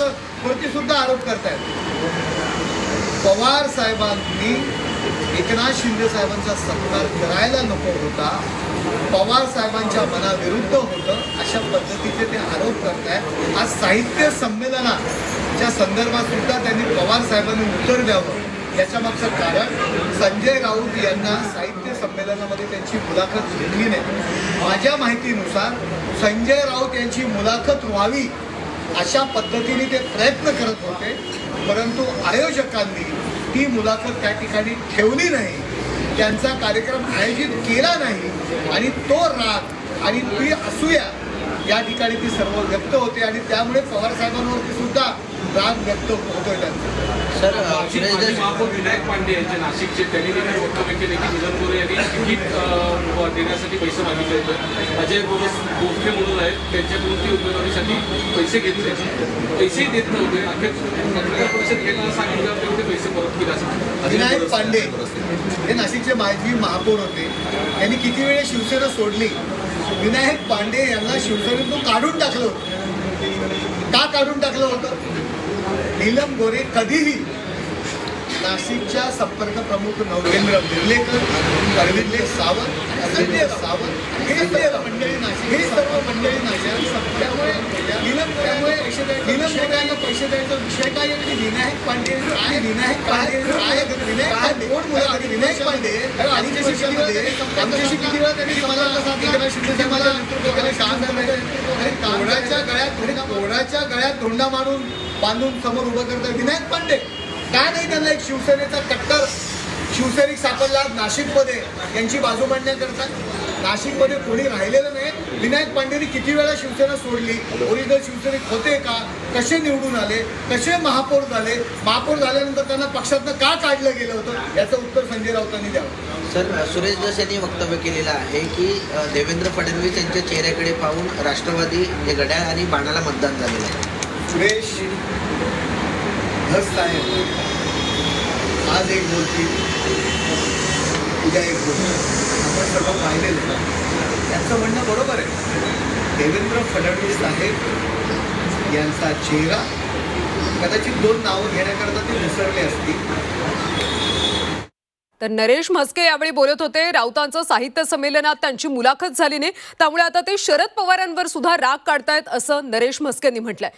वरती सुद्धा आरोप करतायत. पवार साहेबांनी एकनाथ शिंदे साहेबांचा सत्कार करायला नको होता. पवार साहेबांच्या मनाविरुद्ध होतं. अशा पद्धतीचे ते आरोप करतायत. आज साहित्य संमेलनाच्या संदर्भात सुद्धा त्यांनी पवार साहेबांनी उत्तर द्यावं. याच्या मागचं कारण संजय राऊत यांना साहित्य संमेलनामध्ये त्यांची मुलाखत घेतली नाही. माझ्या माहितीनुसार संजय राऊत यांची मुलाखत व्हावी अशा पद्धतीने ते प्रयत्न करत होते परंतु आयोजकांनी ती मुलाखत त्या ठिकाणी ठेवली नाही. त्यांचा कार्यक्रम आयोजित केला नाही आणि तो राग आणि ती असूया या ठिकाणी ती सर्व व्यक्त होते आणि त्यामुळे पवारसाहेबांवरती सुद्धा राग व्यक्त होतोय त्यांचा. सर महापौर विनायक पांडे यांचे नाशिकचे त्यांनी देखील वक्तव्य केले की निधन गोरे यांनी तिकीट अ, देण्यासाठी पैसे मागितले होते. अजय गोखले म्हणून आहेत त्यांच्याकडून ते उमेदवारीसाठी पैसे घेतले. पैसेही देत नव्हते अखेर पत्रकार परिषद घेताना सांगितलं तेवढे पैसे परत केले असं विनायक पांडे. हे नाशिकचे माजी महापौर होते. त्यांनी किती वेळे शिवसेना सोडली? विनायक पांडे यांना शिवसेनेतून काढून टाकलं होतं. का काढून टाकलं होतं? नीलम गोरे कधीही नाशिकच्या संपर्क प्रमुख नवरेंद्र बिर्लेकर अरविंद सावंत संजय सावंत हे सर्व मंडळी नाशिक हे सर्व मंडळी नाशिक त्यामुळे नीलम त्यामुळे नीलम गोरे यांना पैसे द्यायचा विषय काय? आणि विनायक पांडे काय? विनायक पांडे काय? विनायक मुलं आणि विनायक पांडे. आणि आमच्याशी किती वेळा त्यांनी मला एकनाथ शिंदे साहेबांना नेतृत्व केलं काम झालं आणि कोणाच्या गळ्यात कोणाच्या गळ्यात धोंडा मारून बांधून समोर उभं करतात विनायक पांडे. का नाही त्यांना एक शिवसेनेचा कट्टर शिवसैनिक सापडला नाशिकमध्ये. यांची बाजू मांडण्याकरता नाशिकमध्ये कोणी राहिलेलं नाही. विनायक पांडेनी किती वेळा शिवसेना सोडली? ओरिजिनल शिवसैनिक होते का? कसे निवडून आले? कसे महापौर झाले? महापौर झाल्यानंतर त्यांना पक्षातनं का काढलं गेलं होतं? याचं उत्तर संजय राऊतांनी द्यावं. सर सुरेश जस यांनी वक्तव्य केलेलं आहे की देवेंद्र फडणवीस यांच्या चेहऱ्याकडे पाहून राष्ट्रवादी हे घड्याळ आणि बाणाला मतदान झालेलं आहे. सुरेश धस साहेब आज एक बोलतील उद्या एक बोलतील आपण सर्व पाहिलेलं त्यांचं म्हणणं बरोबर आहे. देवेंद्र फडणवीस साहेब यांचा चेहरा कदाचित दोन नावं घेण्याकरता ते विसरले असतील. तर नरेश म्हस्के यावेळी बोलत होते. राऊतांचं साहित्य संमेलनात त्यांची मुलाखत झाली नाही त्यामुळे आता ते शरद पवारांवर सुद्धा राग काढतायत असं नरेश म्हस्केंनी म्हटलंय.